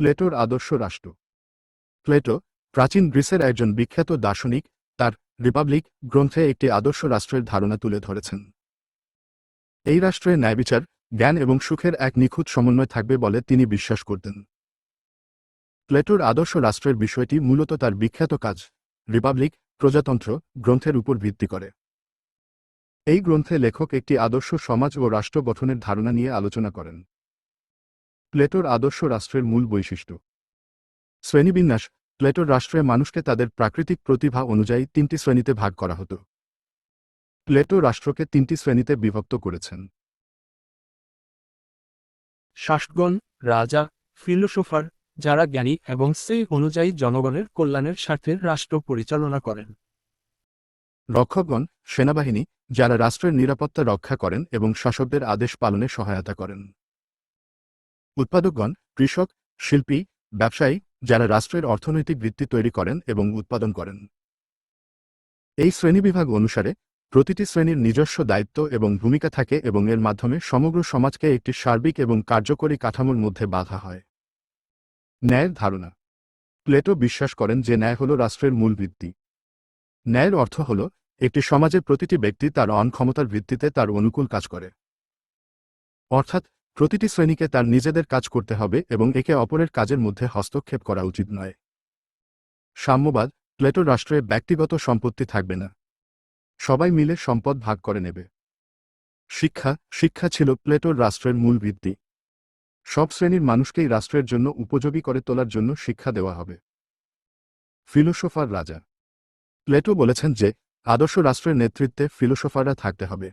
প্লেটোর আদর্শ রাষ্ট্র। প্লেটো প্রাচীন গ্রিসের একজন বিখ্যাত দার্শনিক, তার রিপাবলিক গ্রন্থে একটি আদর্শ রাষ্ট্রের ধারণা তুলে ধরেছেন। এই রাষ্ট্রে ন্যায়বিচার, জ্ঞান এবং সুখের এক নিখুঁত সমন্বয় থাকবে বলে তিনি বিশ্বাস করতেন। প্লেটোর আদর্শ রাষ্ট্রের বিষয়টি মূলত তার বিখ্যাত কাজ, রিপাবলিক প্রজাতন্ত্র গ্রন্থের উপর ভিত্তি করে। এই গ্রন্থে লেখক একটি আদর্শ সমাজ ও রাষ্ট্র গঠনের ধারণা নিয়ে আলোচনা করেন। প্লেটোর আদর্শ রাষ্ট্রের মূল বৈশিষ্ট্য। শ্রেণীবিন্যাস প্লেটোর রাষ্ট্রে মানুষকে তাদের প্রাকৃতিক প্রতিভা অনুযায়ী তিনটি শ্রেণীতে ভাগ করা হতো। প্লেটো রাষ্ট্রকে তিনটি শ্রেণীতে বিভক্ত করেছেন। শাসকগণ রাজা ফিলোসোফার যারা জ্ঞানী এবং সেই অনুযায়ী জনগণের কল্যাণের স্বার্থে রাষ্ট্র পরিচালনা করেন। রক্ষকগণ সেনাবাহিনী যারা রাষ্ট্রের নিরাপত্তা রক্ষা করেন এবং শাসকদের আদেশ পালনে সহায়তা করেন। উৎপাদকগণ, কৃষক, শিল্পী, ব্যবসায়ী, যারা রাষ্ট্রের অর্থনৈতিক ভিত্তি তৈরি করেন এবং উৎপাদন করেন। এই শ্রেণীবিভাগ অনুসারে প্রতিটি শ্রেণির নিজস্ব দায়িত্ব এবং ভূমিকা থাকে এবং এর মাধ্যমে সমগ্র সমাজকে একটি সার্বিক এবং কার্যকরী কাঠামোর মধ্যে বাধা হয়। ন্যায়ের ধারণা। প্লেটো বিশ্বাস করেন যে ন্যায় হল রাষ্ট্রের মূল ভিত্তি। ন্যায়ের অর্থ হল একটি সমাজের প্রতিটি ব্যক্তি তার অন ক্ষমতার ভিত্তিতে তার অনুকূল কাজ করে। অর্থাৎ প্রতিটি শ্রেণীকে তার নিজেদের কাজ করতে হবে এবং একে অপরের কাজের মধ্যে হস্তক্ষেপ করা উচিত নয়। সাম্যবাদ প্লেটো রাষ্ট্রে ব্যক্তিগত সম্পত্তি থাকবে না। সবাই মিলে সম্পদ ভাগ করে নেবে। শিক্ষা শিক্ষা ছিল প্লেটোর রাষ্ট্রের মূল ভিত্তি। সব শ্রেণির মানুষকেই রাষ্ট্রের জন্য উপযোগী করে তোলার জন্য শিক্ষা দেওয়া হবে। ফিলোসোফার রাজা। প্লেটো বলেছেন যে, আদর্শ রাষ্ট্রের নেতৃত্বে ফিলোসোফাররা থাকতে হবে।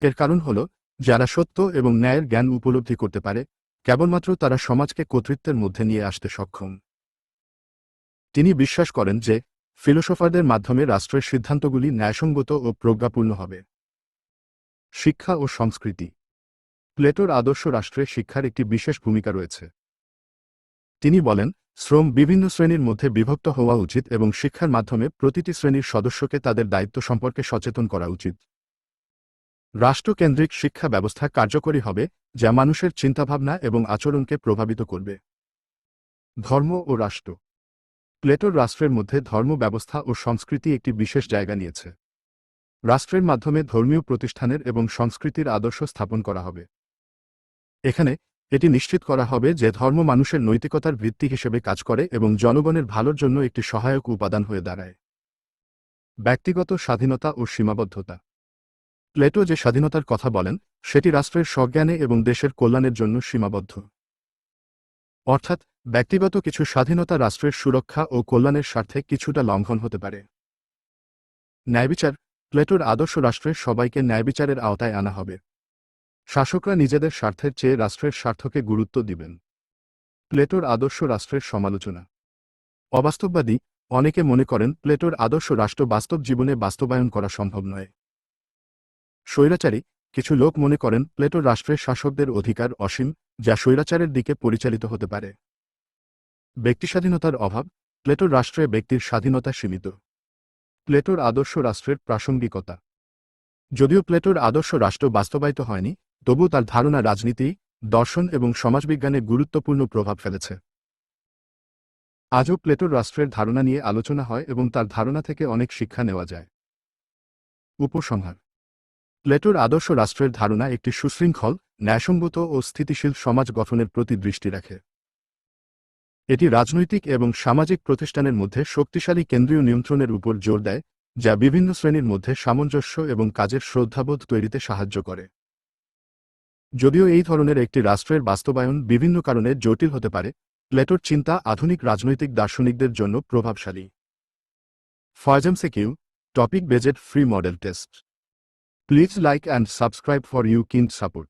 এর কারণ হল যারা সত্য এবং ন্যায়ের জ্ঞান উপলব্ধি করতে পারে, কেবলমাত্র তারা সমাজকে কর্তৃত্বের মধ্যে নিয়ে আসতে সক্ষম। তিনি বিশ্বাস করেন যে, ফিলোসফারদের মাধ্যমে রাষ্ট্রের সিদ্ধান্তগুলি ন্যায়সঙ্গত ও প্রজ্ঞাপূর্ণ হবে। শিক্ষা ও সংস্কৃতি। প্লেটোর আদর্শ রাষ্ট্রে শিক্ষার একটি বিশেষ ভূমিকা রয়েছে। তিনি বলেন, শ্রম বিভিন্ন শ্রেণির মধ্যে বিভক্ত হওয়া উচিত এবং শিক্ষার মাধ্যমে প্রতিটি শ্রেণির সদস্যকে তাদের দায়িত্ব সম্পর্কে সচেতন করা উচিত। রাষ্ট্রকেন্দ্রিক শিক্ষা ব্যবস্থা কার্যকরী হবে, যা মানুষের চিন্তাভাবনা এবং আচরণকে প্রভাবিত করবে। ধর্ম ও রাষ্ট্র। প্লেটোর রাষ্ট্রের মধ্যে ধর্ম ব্যবস্থা ও সংস্কৃতি একটি বিশেষ জায়গা নিয়েছে। রাষ্ট্রের মাধ্যমে ধর্মীয় প্রতিষ্ঠানের এবং সংস্কৃতির আদর্শ স্থাপন করা হবে। এখানে এটি নিশ্চিত করা হবে যে ধর্ম মানুষের নৈতিকতার ভিত্তি হিসেবে কাজ করে এবং জনগণের ভালোর জন্য একটি সহায়ক উপাদান হয়ে দাঁড়ায়। ব্যক্তিগত স্বাধীনতা ও সীমাবদ্ধতা। প্লেটো যে স্বাধীনতার কথা বলেন, সেটি রাষ্ট্রের স্বজ্ঞানে এবং দেশের কল্যাণের জন্য সীমাবদ্ধ। অর্থাৎ, ব্যক্তিগত কিছু স্বাধীনতা রাষ্ট্রের সুরক্ষা ও কল্যাণের স্বার্থে কিছুটা লঙ্ঘন হতে পারে। ন্যায়বিচার, প্লেটোর আদর্শ রাষ্ট্রের সবাইকে ন্যায়বিচারের আওতায় আনা হবে। শাসকরা নিজেদের স্বার্থের চেয়ে রাষ্ট্রের স্বার্থকে গুরুত্ব দিবেন। প্লেটোর আদর্শ রাষ্ট্রের সমালোচনা। অবাস্তববাদী, অনেকে মনে করেন, প্লেটোর আদর্শ রাষ্ট্র বাস্তব জীবনে বাস্তবায়ন করা সম্ভব নয়। স্বৈরাচারী, কিছু লোক মনে করেন প্লেটো রাষ্ট্রের শাসকদের অধিকার অসীম, যা স্বৈরাচারের দিকে পরিচালিত হতে পারে। ব্যক্তি স্বাধীনতার অভাব, প্লেটোর রাষ্ট্রে ব্যক্তির স্বাধীনতা সীমিত। প্লেটোর আদর্শ রাষ্ট্রের প্রাসঙ্গিকতা। যদিও প্লেটোর আদর্শ রাষ্ট্র বাস্তবায়িত হয়নি তবু তার ধারণা রাজনীতি, দর্শন এবং সমাজবিজ্ঞানে গুরুত্বপূর্ণ প্রভাব ফেলেছে। আজও প্লেটোর রাষ্ট্রের ধারণা নিয়ে আলোচনা হয় এবং তার ধারণা থেকে অনেক শিক্ষা নেওয়া যায়। উপসংহার প্লেটোর আদর্শ রাষ্ট্রের ধারণা একটি সুশৃঙ্খল, ন্যায়সঙ্গত ও স্থিতিশীল সমাজ গঠনের প্রতি দৃষ্টি রাখে। এটি রাজনৈতিক এবং সামাজিক প্রতিষ্ঠানের মধ্যে শক্তিশালী কেন্দ্রীয় নিয়ন্ত্রণের উপর জোর দেয়, যা বিভিন্ন শ্রেণির মধ্যে সামঞ্জস্য এবং কাজের শ্রদ্ধাবোধ তৈরিতে সাহায্য করে। যদিও এই ধরনের একটি রাষ্ট্রের বাস্তবায়ন বিভিন্ন কারণে জটিল হতে পারে, প্লেটোর চিন্তা আধুনিক রাজনৈতিক দার্শনিকদের জন্য প্রভাবশালী। ফয়জমসেকিউ, topic based free model test. Please like and subscribe for your support.